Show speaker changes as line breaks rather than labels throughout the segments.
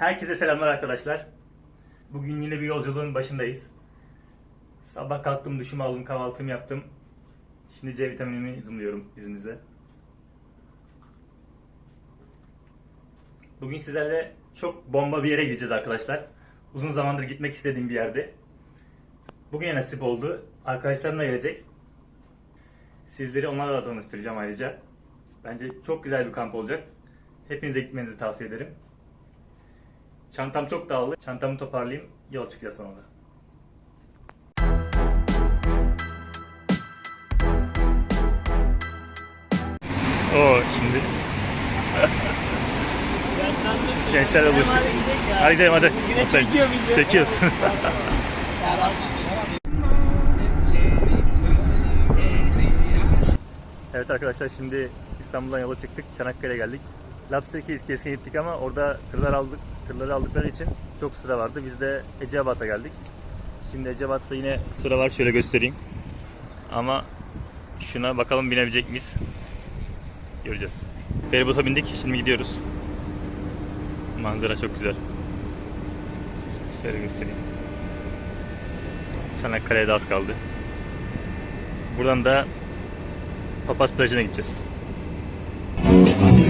Herkese selamlar arkadaşlar. Bugün yine bir yolculuğun başındayız. Sabah kalktım, duşumu aldım, kahvaltımı yaptım. Şimdi C vitaminimi yudumluyorum izninizle. Bugün sizlerle çok bomba bir yere gideceğiz arkadaşlar. Uzun zamandır gitmek istediğim bir yerde. Bugüne nasip oldu. Arkadaşlarım da gelecek. Sizleri onlarla tanıştıracağım ayrıca. Bence çok güzel bir kamp olacak. Hepinize gitmenizi tavsiye ederim. Çantam çok dağılı. Çantamı toparlayayım. Yola çıkacağız sonra da. Oo şimdi gençlerle buluştuk.
Hadi gidelim.
Hadi.
Yine çekiyor bizi.
Çekiyoruz. evet arkadaşlar şimdi İstanbul'dan yola çıktık. Çanakkale'ye geldik. Lapseki iskelesine gittik ama orada tırlar aldık. Tırları aldıkları için çok sıra vardı. Biz de Eceabat'a geldik. Şimdi Eceabat'ta yine sıra var. Şöyle göstereyim. Ama şuna bakalım binebilecek miyiz? Göreceğiz. Feribota bindik. Şimdi gidiyoruz. Manzara çok güzel. Şöyle göstereyim. Çanakkale'ye de az kaldı. Buradan da Papaz plajına gideceğiz.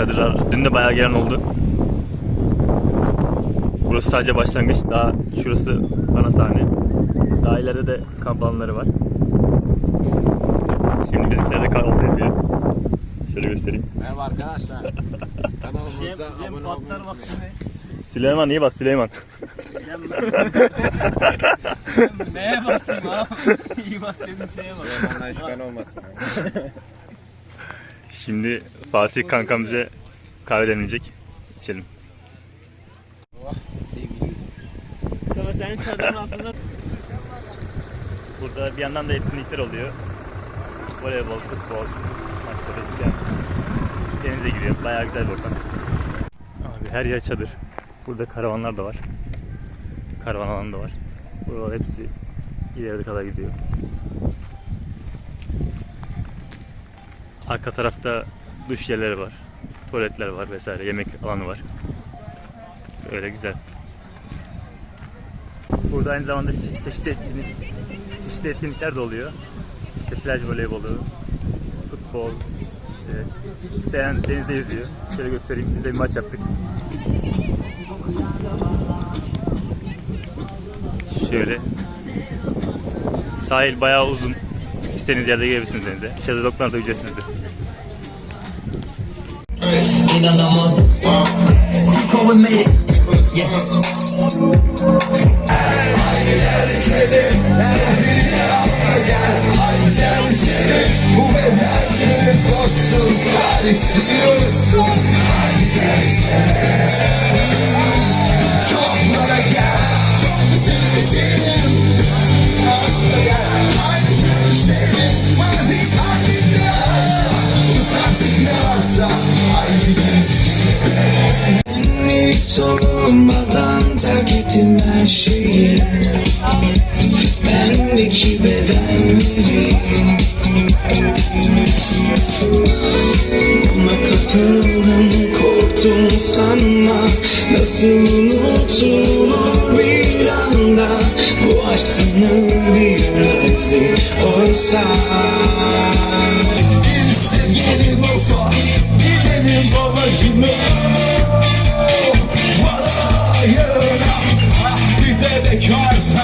Çadırlar dün de bayağı gelen oldu. Burası sadece başlangıç. Daha şurası ana sahne. Daha ileride de kamp alanları var. Şimdi bizimkiler de kahvaltı ediyor. Şöyle göstereyim.
Merhaba arkadaşlar.
Cem,
Kanalımıza
Cem
abone
patlar bak
olmayı
şimdi.
Süleyman iyi bak Süleyman.
Neye basayım abi? İyi bas dediğin şeye bak.
Süleyman'dan şüphen olmasın.
Şimdi Fatih kankam bize kahve demleyecek. İçelim.
Sonra senin çadırın altında
Burada bir yandan da etkinlikler oluyor. Voleybol, futbol maçları işte denize giriyor. Bayağı güzel bir ortam. Abi her yer çadır. Burada karavanlar da var. Karavan alanı da var. Buralar hepsi ileride kadar gidiyor. Arka tarafta duş yerleri var. Tuvaletler var vesaire. Yemek alanı var. Öyle güzel. Burada aynı zamanda çe- çeşitli çeşitli etkinlikler de oluyor. İşte plaj voleybolu, futbol, işte isteyen denizde yüzüyor. Şöyle göstereyim. Biz de bir maç yaptık. Şöyle. Sahil bayağı uzun. İstediğiniz yerde girebilirsiniz denize. Şezlonglar da ücretsizdir.
İnanamaz Go and made it Yeah
Derdini anla gel Haydi gel Tarihsiz Haydi gel içelim Toplara gel Çok sevmişim Anla gel varsa Haydi içelim Beni sormadan terk ettim her şeyi. Bendeki bedenleri Ona kapıldım korktum sanma. Nasıl unutulur bir anda? Bu aşk sınır bilmezdi oysa Bir sevgilim giderim babacığım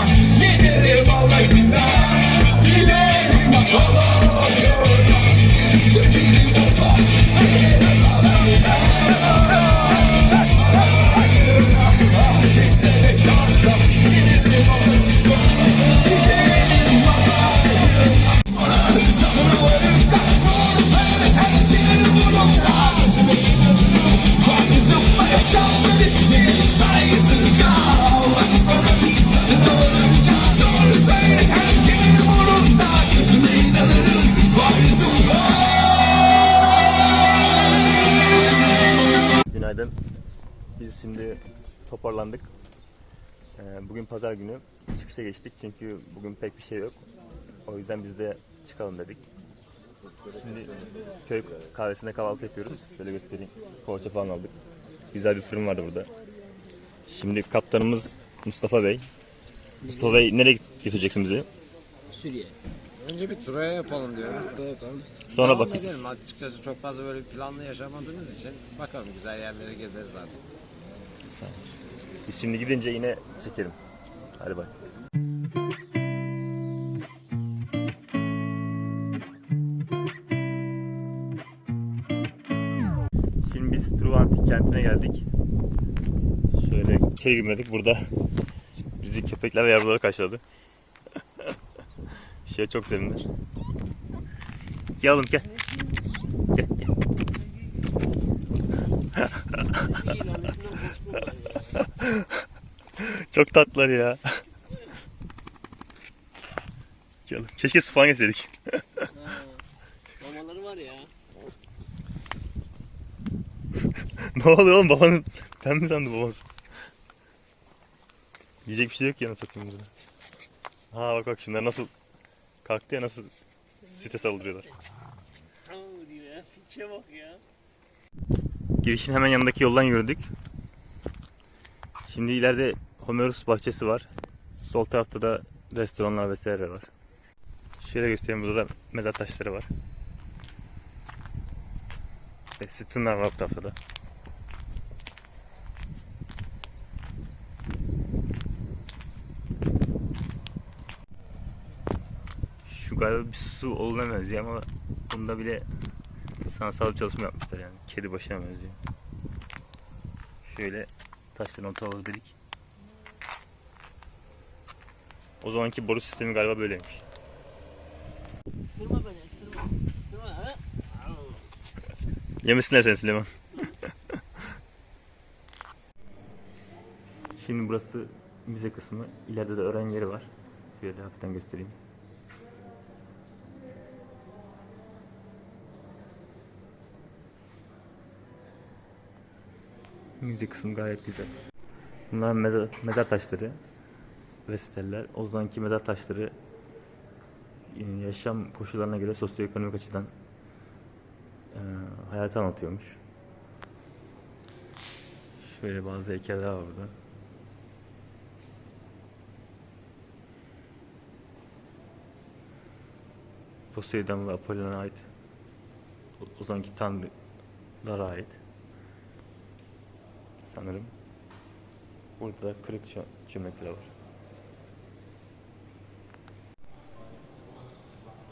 toparlandık. Ee, Bugün pazar günü çıkışa geçtik çünkü bugün pek bir şey yok. O yüzden biz de çıkalım dedik. Şimdi köy kahvesinde kahvaltı yapıyoruz. Şöyle göstereyim. Poğaça falan aldık. Güzel bir fırın vardı burada. Şimdi kaptanımız Mustafa Bey. Mustafa Bey nereye götüreceksin bizi?
Suriye.
Önce bir turaya yapalım diyoruz.
Sonra
Devam
bakacağız.
edelim. Açıkçası çok fazla böyle bir planlı yaşamadığımız için bakalım güzel yerleri gezeriz artık.
Biz şimdi gidince yine çekelim. Hadi bay. Şimdi biz Truva Antik kentine geldik. Şöyle içeri girmedik. Burada bizi köpekler ve yavruları karşıladı. şey çok sevindiler. Gel oğlum gel. Gel gel. Çok tatlılar ya. Keşke su falan getirseydik.
Mamaları var ya.
ne oluyor oğlum babanın? Ben mi sandım babası? Yiyecek bir şey yok ya nasıl satayım burada. Ha bak bak şunlar nasıl kalktı ya nasıl site saldırıyorlar.
Tamam diyor ya. Piçe bak ya.
Girişin hemen yanındaki yoldan yürüdük. Şimdi ileride Homerus bahçesi var. Sol tarafta da restoranlar vesaire var. Şöyle göstereyim burada da mezar taşları var. Ve sütunlar var bu tarafta da. Şu galiba bir su olduğuna benziyor ama bunda bile sanatsal bir çalışma yapmışlar yani. Kedi başına benziyor. Şöyle taşların ortalığı dedik. O zamanki boru sistemi galiba böyleymiş.
Isırma beni ısırma. Isırma ha.
Yemesinler seni Süleyman. Şimdi burası müze kısmı. İleride de öğren yeri var. Şöyle hafiften göstereyim. Müze kısmı gayet güzel. Bunlar mezar, mezar taşları ve steller. O zamanki mezar taşları e, yaşam koşullarına göre sosyoekonomik açıdan e, hayatı anlatıyormuş. Şöyle bazı heykeller var burada. Poseidon ve Apollon'a ait o zamanki tanrılara ait sanırım. Burada da kırık çömlekler var.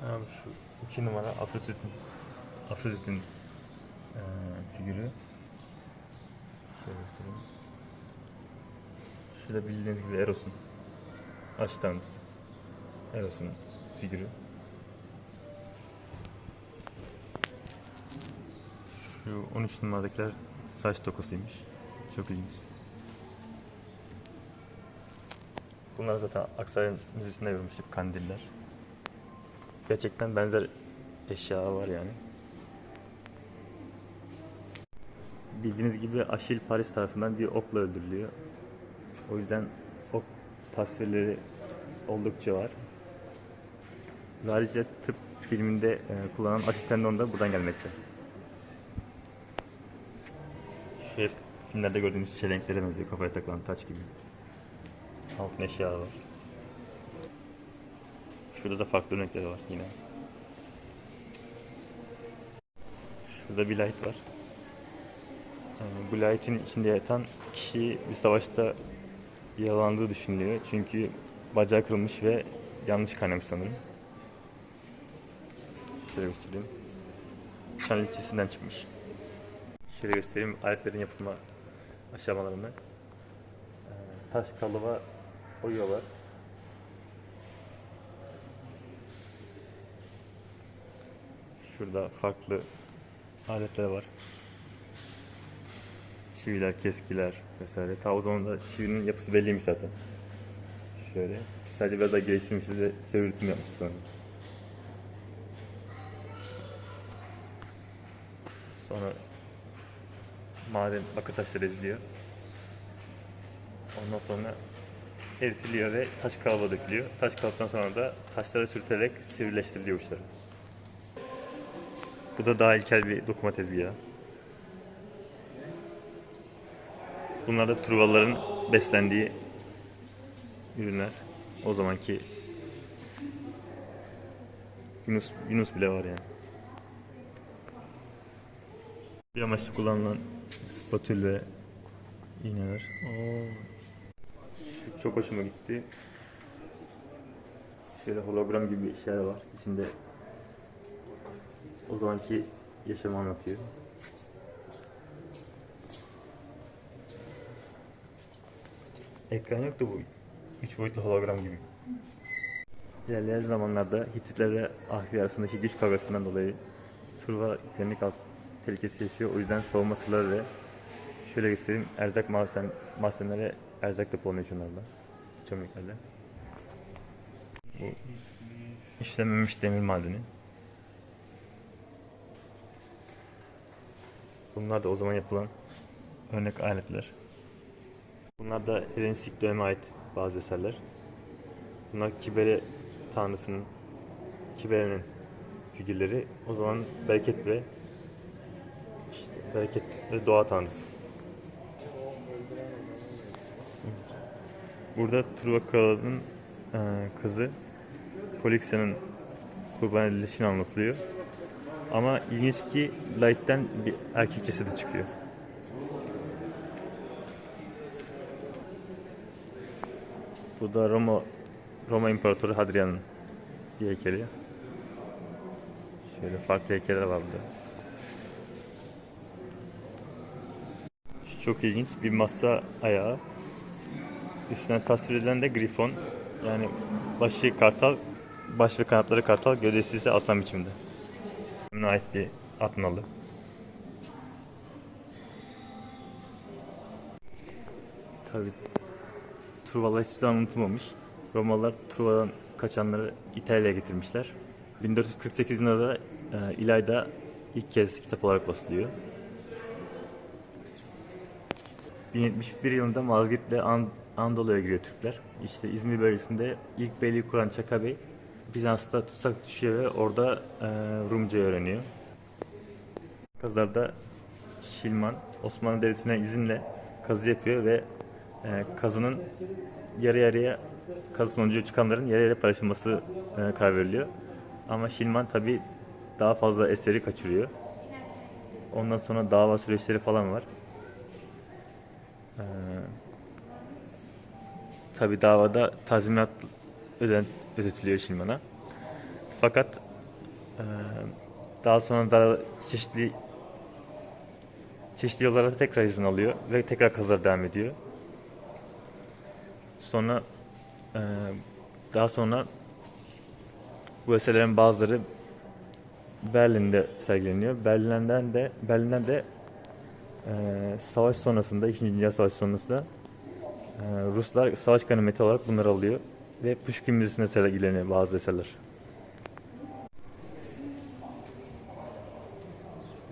Ha, şu iki numara Afrodit'in Afrodit'in eee figürü. Şöyle göstereyim. Şurada bildiğiniz gibi Eros'un Aştanız. Eros'un figürü. Şu 13 numaradakiler saç dokusuymuş. Çok ilginç. Bunlar zaten Aksaray Müzesi'nde görmüştük kandiller. Gerçekten benzer eşya var yani. Bildiğiniz gibi Aşil Paris tarafından bir okla öldürülüyor. O yüzden ok tasvirleri oldukça var. Ve Ayrıca tıp filminde e, kullanılan aşı tendon da buradan gelmekte. Şu hep filmlerde gördüğümüz çelenklere benziyor. Kafaya takılan taç gibi. Altın eşya var. Şurada da farklı örnekleri var yine. Şurada bir light var. Bu light'in içinde yatan kişi bir savaşta yaralandığı düşünülüyor. Çünkü bacağı kırılmış ve yanlış kaynamış sanırım. Şöyle göstereyim. Çan ilçesinden çıkmış. Şöyle göstereyim aletlerin yapılma aşamalarını. Ee, Taş kalıba oyuyorlar. Şurada farklı aletler var. Çiviler, keskiler vesaire. Ta o zaman da çivinin yapısı belliymiş zaten. Şöyle. Sadece biraz daha geliştirmişiz ve seri üretim yapmışız sanırım. Sonra maden bakır taşları eziliyor. Ondan sonra eritiliyor ve taş kalıba dökülüyor. Taş kalıptan sonra da taşlara sürterek sivrileştiriliyor uçları. Bu da daha ilkel bir dokuma tezgahı. Bunlar da Truvalıların beslendiği ürünler. O zamanki Yunus, Yunus bile var yani. Bir amaçlı kullanılan spatül ve iğneler. Oo. Çok hoşuma gitti. Şöyle hologram gibi şeyler var. İçinde o zamanki yaşamı anlatıyor. Ekran yok da bu üç boyutlu hologram gibi. İlerleyen zamanlarda Hititlerle Ahri arasındaki güç kavgasından dolayı Truva güvenlik alt tehlikesi yaşıyor. O yüzden soğuma suları ve şöyle göstereyim erzak mahzen, mahzenlere erzak depolanıyor şunlarla. Çömleklerle. Bu işlenmemiş demir madeni. Bunlar da o zaman yapılan örnek aletler. Bunlar da Helenistik döneme ait bazı eserler. Bunlar Kibere tanrısının, Kibere'nin figürleri. O zaman bereket ve işte bereket ve doğa tanrısı. Burada Truva kralının e, kızı Polixia'nın kurban edilişini anlatılıyor. Ama ilginç ki Light'ten bir erkek cesedi çıkıyor. Bu da Roma Roma İmparatoru Hadrian'ın bir heykeli. Şöyle farklı heykeller var burada. Çok ilginç bir masa ayağı. Üstüne tasvir edilen de grifon. Yani başı kartal, baş ve kanatları kartal, gövdesi ise aslan biçimde. Buna ait bir at nalı. Tabii Truvalar hiçbir zaman unutulmamış. Romalılar Truva'dan kaçanları İtalya'ya getirmişler. 1448 yılında da e, İlayda ilk kez kitap olarak basılıyor. 1071 yılında Mazgirt'le An- Anadolu'ya giriyor Türkler. İşte İzmir bölgesinde ilk beyliği kuran Çaka Bey Bizans'ta tutsak düşüyor ve orada e, Rumca öğreniyor. Kazlarda Şilman Osmanlı Devleti'ne izinle kazı yapıyor ve e, kazının yarı yarıya kazı sonucu çıkanların yarı yarıya paylaşılması e, karar veriliyor. Ama Şilman tabi daha fazla eseri kaçırıyor. Ondan sonra dava süreçleri falan var. Ee, tabi davada tazminat öden, ödetiliyor Şilman'a. Fakat e, daha sonra da çeşitli çeşitli yollarda tekrar izin alıyor ve tekrar kazılar devam ediyor. Sonra Ee, daha sonra bu eserlerin bazıları Berlin'de sergileniyor. Berlin'den de Berlin'den de e, savaş sonrasında, 2. Dünya Savaşı sonrasında e, Ruslar savaş ganimeti olarak bunları alıyor ve Pushkin Müzesi'nde sergileniyor bazı eserler.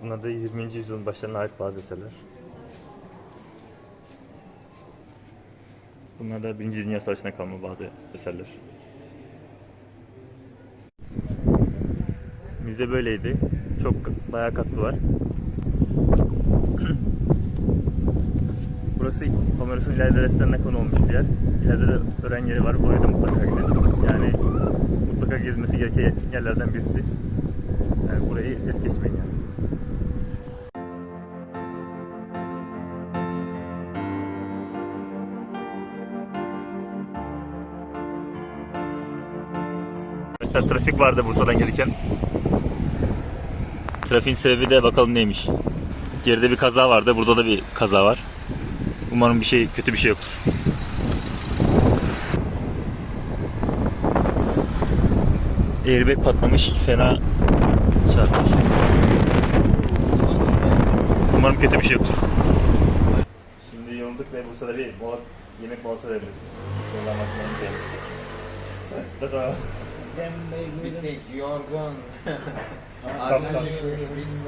Bunlar da 20. yüzyılın başlarına ait bazı eserler. Bunlar da Birinci Dünya Savaşı'na kalma bazı eserler. Müze böyleydi. Çok bayağı katlı var. Burası Homeros'un ileride restoranına konu olmuş bir yer. İleride de öğren yeri var. Oraya da mutlaka gidin. Yani mutlaka gezmesi gereken yerlerden birisi. Yani burayı es geçmeyin yani. Mesela trafik vardı Bursa'dan gelirken. Trafiğin sebebi de bakalım neymiş. Geride bir kaza vardı. Burada da bir kaza var. Umarım bir şey kötü bir şey yoktur. Airbag patlamış. Fena çarpmış. Umarım kötü bir şey yoktur. Şimdi yorulduk ve Bursa'da bir mola, yemek molası verdik. Sonra maçlarını beğendik. Tada.
Bir
Kaptan.
Harbiden düşmüş biz.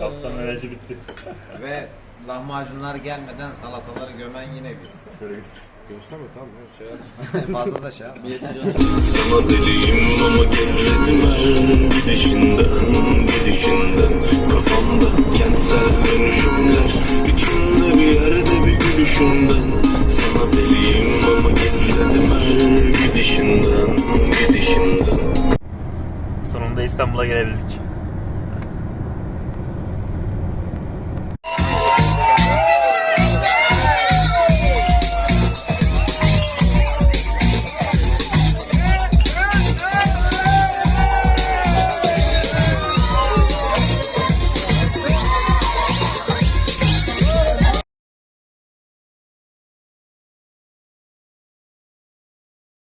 Kaptan enerji bitti.
Ve lahmacunlar gelmeden salataları gömen yine biz.
Şöyle gitsin.
Gösterme tamam şey Fazla da şey yapma.
Sana deliyim ama gezmedim her gidişinden gidişinden Kafamda kentsel dönüşümler içimde bir yerde bir gülüşünden Sana deliyim ama gezmedim her gidişinden gidişinden
Sonunda İstanbul'a gelebildik.